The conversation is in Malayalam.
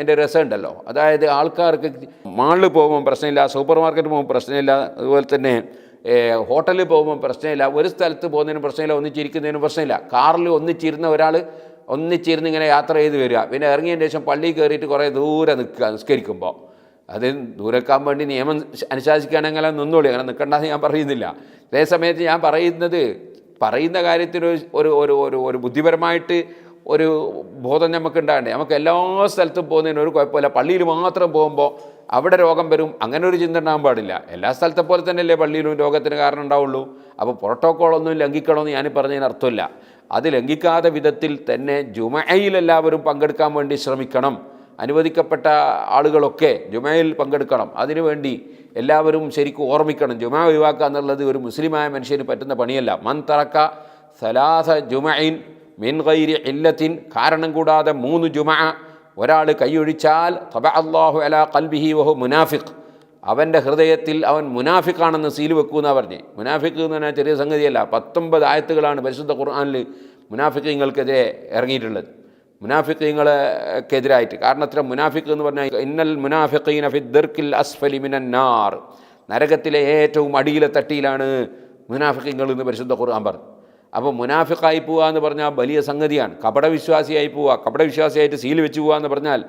എന്റെ രസമുണ്ടല്ലോ. അതായത് ആൾക്കാർക്ക് മാളിൽ പോകുമ്പോൾ പ്രശ്നമില്ല സൂപ്പർ മാർക്കറ്റ് പോകുമ്പോൾ പ്രശ്നമില്ല അതുപോലെ തന്നെ ഹോട്ടലിൽ പോകുമ്പോൾ പ്രശ്നമില്ല ഒരു സ്ഥലത്ത് പോകുന്നതിന് പ്രശ്നമില്ല ഒന്നിച്ചിരിക്കുന്നതിന് പ്രശ്നമില്ല. കാറിൽ ഒന്നിച്ചിരുന്ന ഒരാൾ ഒന്നിച്ചിരുന്ന് ഇങ്ങനെ യാത്ര ചെയ്ത് വരിക. പിന്നെ ഇറങ്ങിയതിന് ശേഷം പള്ളിയിൽ കയറിയിട്ട് കുറേ ദൂരെ നിൽക്കുക നിസ്കരിക്കുമ്പോൾ. അത് ദൂരക്കാൻ വേണ്ടി നിയമം അനുശാസിക്കുകയാണെങ്കിൽ നിന്നോളി അങ്ങനെ നിൽക്കണ്ടെന്ന് ഞാൻ പറയുന്നില്ല. അതേ സമയത്ത് ഞാൻ പറയുന്നത് പറയുന്ന കാര്യത്തിൽ ഒരു ഒരു ഒരു ബുദ്ധിപരമായിട്ട് ഒരു ബോധം നമുക്ക് ഉണ്ടാകണ്ടേ നമുക്ക് എല്ലാ സ്ഥലത്തും പോകുന്നതിന് ഒരു കുഴപ്പമില്ല. പള്ളിയിൽ മാത്രം പോകുമ്പോൾ അവിടെ രോഗം വരും. അങ്ങനെ ഒരു ചിന്ത ഉണ്ടാകാൻ പാടില്ല. എല്ലാ സ്ഥലത്തെ പോലെ തന്നെയല്ലേ പള്ളിയിലും രോഗത്തിന് കാരണം ഉണ്ടാവുള്ളൂ. അപ്പോൾ പ്രോട്ടോക്കോളൊന്നും ലംഘിക്കണമെന്ന് ഞാൻ പറഞ്ഞതിന് അർത്ഥമില്ല. അത് ലംഘിക്കാത്ത വിധത്തിൽ തന്നെ ജുമയിൽ എല്ലാവരും പങ്കെടുക്കാൻ വേണ്ടി ശ്രമിക്കണം. അനുവദിക്കപ്പെട്ട ആളുകളൊക്കെ ജുമയിൽ പങ്കെടുക്കണം. അതിനുവേണ്ടി എല്ലാവരും ശരിക്കും ഓർമ്മിക്കണം. ജുമ ഒഴിവാക്കുക എന്നുള്ളത് ഒരു മുസ്ലിമായ മനുഷ്യന് പറ്റുന്ന പണിയല്ല. മൻ തറക്ക സലാസ ജുമയിൻ മിൻ ഗൈരി ഇല്ലത്തിൻ കാരണം കൂടാതെ മൂന്ന് ജുമ ഒരാൾ കൈയൊഴിച്ചാൽ തബ അള്ളാഹു അല കൽബിഹി വഹു മുനാഫിഖ്. അവന്റെ ഹൃദയത്തിൽ അവൻ മുനാഫിക്കാണെന്ന് സീൽ വെക്കൂന്നാ പറഞ്ഞത് മുനാഫിക്ക് എന്ന് പറഞ്ഞാൽ ചെറിയ സംഗതിയല്ല പത്തൊമ്പത് ആയത്തുകളാണ് പരിശുദ്ധ ഖുർആനിൽ മുനാഫിക്കങ്ങൾക്കെതിരെ ഇറങ്ങിയിട്ടുള്ളത്. മുനാഫിക്കങ്ങളെക്കെതിരായിട്ട് കാരണം അത്ര മുനാഫിക്ക് എന്ന് പറഞ്ഞാൽ ഇന്നൽ മുനാഫിഖീന ഫി ദർക്കിൽ അസ്ഫലി മിനൻ നാർ. നരകത്തിലെ ഏറ്റവും അടിയിലെ തട്ടിയിലാണ് മുനാഫിക്കങ്ങൾ എന്ന് പരിശുദ്ധ ഖുർആൻ പറഞ്ഞു. അപ്പോൾ മുനാഫിക്കായി പോവുക എന്ന് പറഞ്ഞാൽ വലിയ സംഗതിയാണ്. കപടവിശ്വാസിയായി പോവുക കപടവിശ്വാസിയായിട്ട് സീൽ വെച്ച് പോവുക എന്ന് പറഞ്ഞാൽ